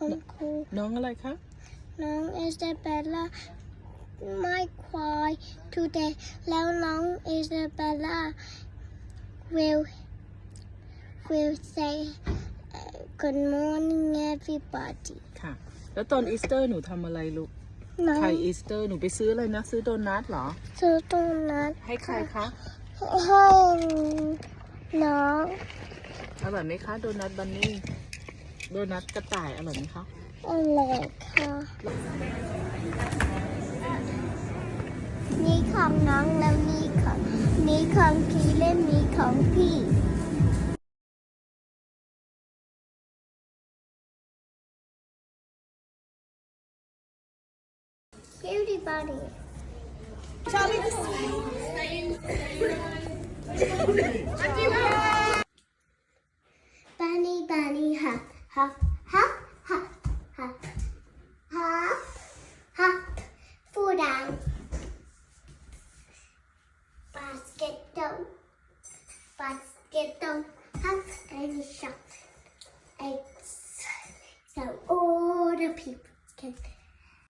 คุณครู น้องอะไรคะ น้องเอสเตเบลล่าไม่ควาย today แล้วน้องเอสเตเบลล่า will will say uh, good morning everybody ค่ะ แล้วตอนอีสเตอร์หนูทำอะไรลูกน้องไข่อีสเตอร์หนูไปซื้ออะไรนะ ซื้อโดนัทเหรอ ซื้อตรงนั้นให้ใครคะให้น้อง อร่อยไหมคะ โดนัทบันนี่ โดนัทกระต่ายอร่อยไหมคะอะไรค่ะนี่ของน้องแล้วนี่ของนี่ของพี่เล่นนี่ของพี่ Beauty Bunny. Bunny, bunny, hop, hop, hop, hop, hop, hop, fall down. Basket down, basket down, hop and shop. It's so all the people can